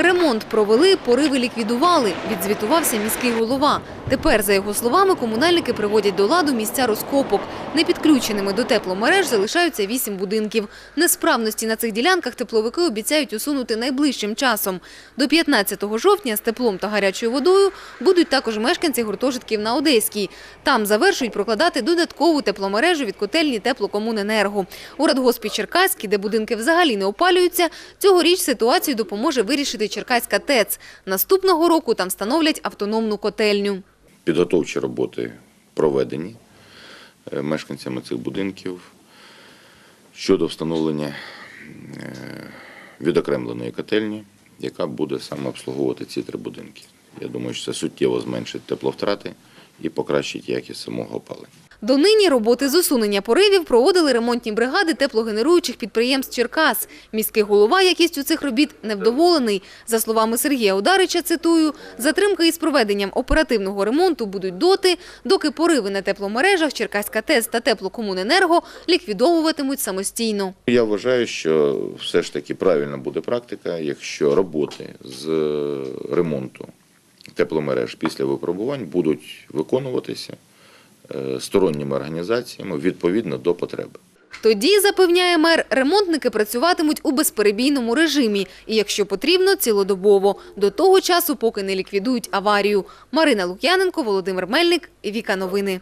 Ремонт провели, пориви ліквідували, відзвітувався міський голова. Тепер, за його словами, комунальники приводять до ладу місця розкопок. Непідключеними до тепломереж залишаються вісім будинків. Несправності на цих ділянках тепловики обіцяють усунути найближчим часом. До 15 жовтня з теплом та гарячою водою будуть також мешканці гуртожитків на Одеській. Там завершують прокладати додаткову тепломережу від котельні теплокомуненерго. У Радгоспі Черкаській, де будинки взагалі не опалюються, цьогоріч ситуацію допоможе вирішити Черкаська ТЕЦ. Наступного року там встановлять автономну котельню. Підготовчі роботи проведені е, мешканцями цих будинків щодо встановлення е, відокремленої котельні, яка буде саме обслуговувати ці три будинки. Я думаю, що це суттєво зменшить тепловтрати і покращить якість самого опалення. Донині роботи з усунення поривів проводили ремонтні бригади теплогенеруючих підприємств Черкас. Міський голова якістю цих робіт невдоволений. За словами Сергія Ударича, цитую, затримка із проведенням оперативного ремонту будуть доти, доки пориви на тепломережах Черкаська ТЕС та Теплокомуненерго ліквідовуватимуть самостійно. Я вважаю, що все ж таки правильна буде практика, якщо роботи з е, ремонту тепломереж після випробувань будуть виконуватися е, сторонніми організаціями відповідно до потреби. Тоді, запевняє мер, ремонтники працюватимуть у безперебійному режимі і, якщо потрібно, цілодобово. До того часу, поки не ліквідують аварію. Марина Лук'яненко, Володимир Мельник, Віка Новини.